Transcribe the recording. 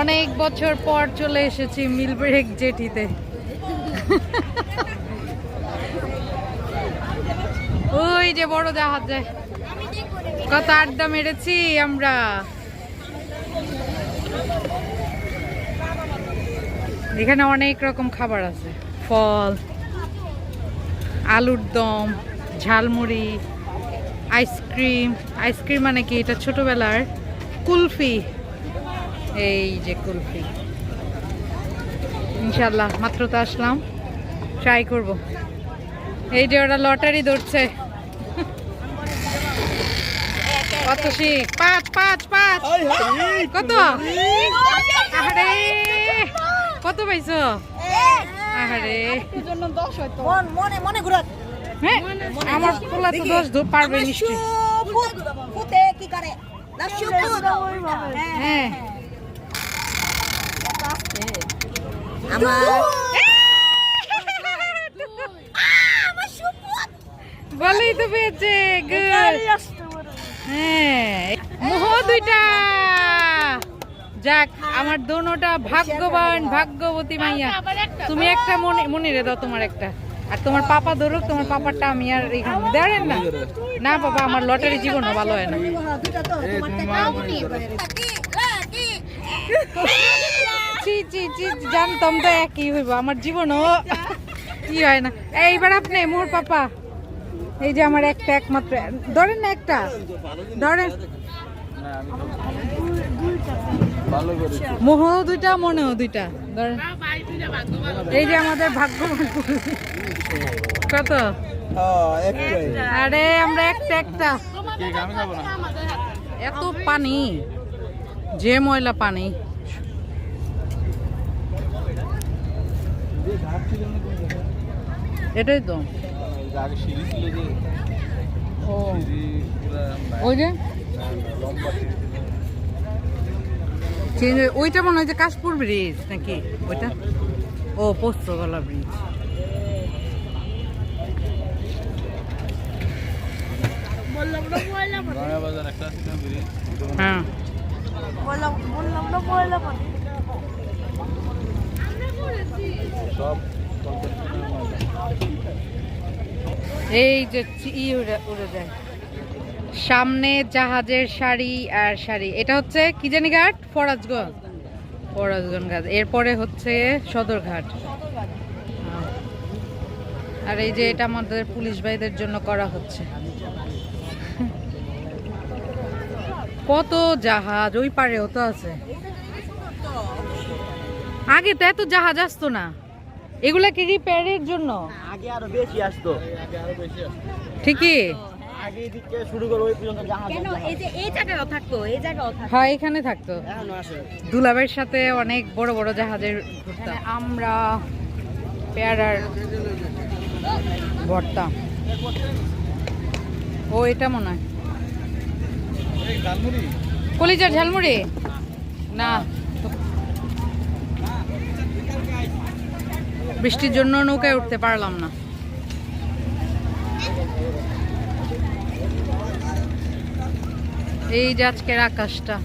অনেক বছর পর চলে এসেছি মিলব্রেক জেটিতে। ওই যে বড় জাহাজ যায়। কত আড্ডা মেরেছি আমরা। এখানে অনেক রকম খাবার আছে। ফল, আলুর দম, ঝালমুড়ি আইসক্রিম আইসক্রিম মানে কি? এটা ছোটবেলার কুলফি। এই যে কুলফি। ইনশাল্লাহ মাত্র তো আসলাম। ট্রাই করব। এই যে ওরা লটারি ধরছে। কত শিখ? পাঁচ পাঁচ পাঁচ। কত? আরে কত পাইছো? আরে মনে মনে ঘুরাত হ্যাঁ আমার পোলা তো পারবে নিশ্চয়ই। হ্যাঁ। আমার আমার বলেই তো পেয়েছে হ্যাঁ। মোহ দুইটা। যাক আমার দোনোটা ভাগ্যবান ভাগ্যবতী মাইয়া। তুমি একটা মনে মনে রে দাও তোমার একটা। আর তোমার পাপা ধরুক তোমার পাপারটা আমি আর এখানে দেড়েন না। না বাবা আমার লটারি জীবনও ভালো হয় না। জি জানতাম তো একই হইব আমার জীবনও কি হয় না। এইবার আপনি মোর পাপা এই যে আমার একটা একমাত্র ধরেন না একটা ধরেন। মোহ দুইটা মনেও দুইটা ধরেন। এই যে আমাদের। কত? আরে আমরা একটা একটা। এত পানি যে ময়লা পানি। এটাই তো। ও। ওই যে? ওইটা মনে হয় যে কাশপুর ব্রিজ নাকি? ওইটা? ও পোস্তগলা ব্রিজ হ্যাঁ। বললাম বললাম না সব এই যে ই উড়ে যায়। সামনে জাহাজের শাড়ি আর শাড়ি এটা হচ্ছে কি জানি ঘাট? ফরাজগঞ্জ। ফরাজগঞ্জ ঘাট। এরপরে হচ্ছে সদরঘাট। আর এই যে এটা আমাদের পুলিশ ভাইদের জন্য করা হচ্ছে। কত জাহাজ? ওই পারেও তো আছে। আগে তো এত জাহাজ আসতো না। এগুলা কি রিপেয়ারের জন্য? আগে আরও বেশি আসতো। ঠিকই। আগে এদিক থেকে শুরু করে ওই পর্যন্ত জাহাজ কেন? এই যে এই জায়গাও থাকতো এই জায়গাও থাকতো। হ্যাঁ এখানে থাকতো। এখনও আসে। দুলাবের সাথে অনেক বড় বড় জাহাজের ঘুরতাম। আমরা পেয়ারার ভর্তা। ও এটা মনে হয়। কলিজার ঝালমুড়ি? না। বৃষ্টির জন্য নৌকায় উঠতে পারলাম না। এই যে আজকের আকাশটা।